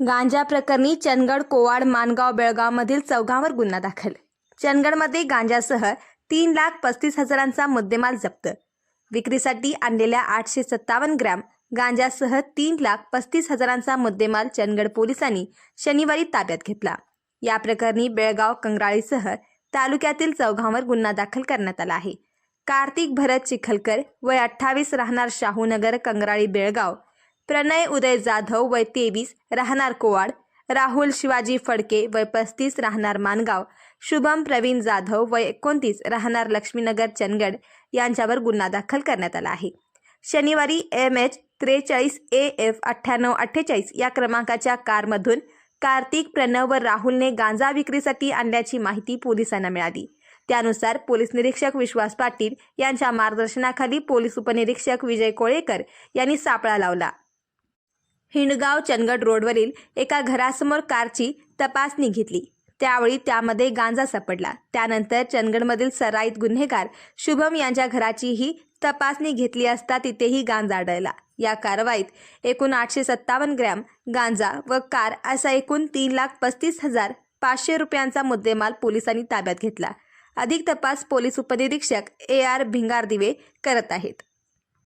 गांजा प्रकरणी चंदगड कोवाड मानगाव बेळगावमधील चौघांवर गुन्हा दाखल. चंदगडमध्ये गांजासह तीन लाख पस्तीस हजारांचा मुद्देमाल जप्त. विक्रीसाठी आणलेल्या आठशे सत्तावन्न ग्रॅम गांजासह तीन लाख पस्तीस हजारांचा मुद्देमाल चंदगड पोलिसांनी शनिवारी ताब्यात घेतला. या प्रकरणी बेळगाव कंगराळीसह तालुक्यातील चौघांवर गुन्हा दाखल करण्यात आला आहे. कार्तिक भरत चिखलकर वय अठ्ठावीस राहणार शाहूनगर कंगराळी बेळगाव प्रणय उदय जाधव वय तेवीस राहणार कोवाड. राहुल शिवाजी फडके वय पस्तीस राहणार मानगाव. शुभम प्रवीण जाधव वय एकोणतीस राहणार लक्ष्मीनगर चंदगड. यांच्यावर गुन्हा दाखल करण्यात आला आहे. शनिवारी एम एच त्रेचाळीस ए एफ अठ्ठ्याण्णव अठ्ठेचाळीस या क्रमांकाच्या कारमधून कार्तिक प्रणव व राहुलने गांजा विक्रीसाठी आणल्याची माहिती पोलिसांना मिळाली. त्यानुसार पोलीस निरीक्षक विश्वास पाटील यांच्या मार्गदर्शनाखाली पोलीस उपनिरीक्षक विजय कोळेकर यांनी सापळा लावला. हिंडगाव चंदगड रोडवरील एका घरासमोर कारची तपासणी घेतली. त्यावेळी त्यामध्ये गांजा सापडला. त्यानंतर चंदगडमधील सराईत गुन्हेगार शुभम यांच्या घराचीही तपासणी घेतली असता तिथेही गांजा आढळला. या कारवाईत एकूण आठशे सत्तावन्न ग्रॅम गांजा व कार असा एकूण तीन लाख पस्तीस हजार पाचशे रुपयांचा मुद्देमाल पोलिसांनी ताब्यात घेतला. अधिक तपास पोलीस उपनिरीक्षक ए आर भिंगारदिवे करत आहेत.